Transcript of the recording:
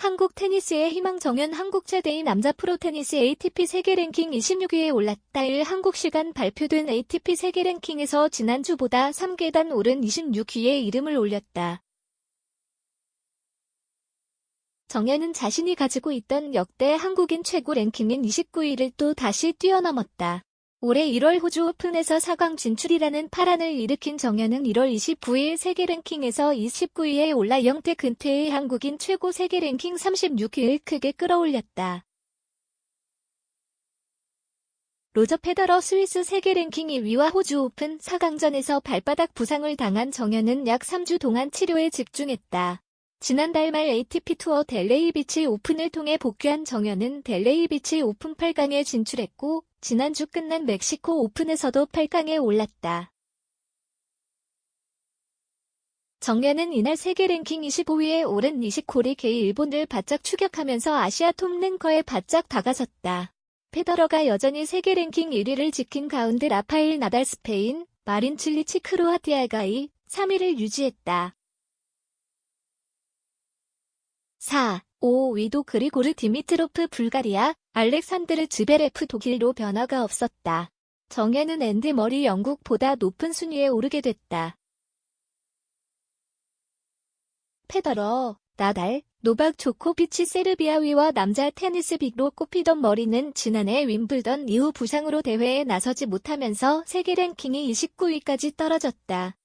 한국 테니스의 희망 정연 한국 최대의 남자 프로 테니스 ATP 세계 랭킹 26위에 올랐다. 1 한국 시간 발표된 ATP 세계 랭킹에서 지난주보다 3계단 오른 26위에 이름을 올렸다. 정연은 자신이 가지고 있던 역대 한국인 최고 랭킹인 29위를 또 다시 뛰어넘었다. 올해 1월 호주 오픈에서 4강 진출이라는 파란을 일으킨 정연은 1월 29일 세계 랭킹에서 29위에 올라 영태 근태의 한국인 최고 세계 랭킹 36위를 크게 끌어올렸다. 로저 페더러 스위스 세계 랭킹 2위와 호주 오픈 4강전에서 발바닥 부상을 당한 정연은 약 3주 동안 치료에 집중했다. 지난달 말 ATP 투어 델레이 비치 오픈을 통해 복귀한 정연은 델레이 비치 오픈 8강에 진출했고 지난주 끝난 멕시코 오픈에서도 8강에 올랐다. 정연은 이날 세계 랭킹 25위에 오른 니시코리 게 일본을 바짝 추격하면서 아시아 톱 랭커에 바짝 다가섰다. 페더러가 여전히 세계 랭킹 1위를 지킨 가운데 라파엘 나달 스페인, 마린 칠리치 크로아티아가이 3위를 유지했다. 4. 5 위도 그리고르 디미트로프 불가리아, 알렉산드르 즈베레프 독일로 변화가 없었다. 정예는 앤디 머리 영국보다 높은 순위에 오르게 됐다. 페더러, 나달, 노박 조코비치 세르비아위와 남자 테니스 빅로 꼽히던 머리는 지난해 윈블던 이후 부상으로 대회에 나서지 못하면서 세계 랭킹이 29위까지 떨어졌다.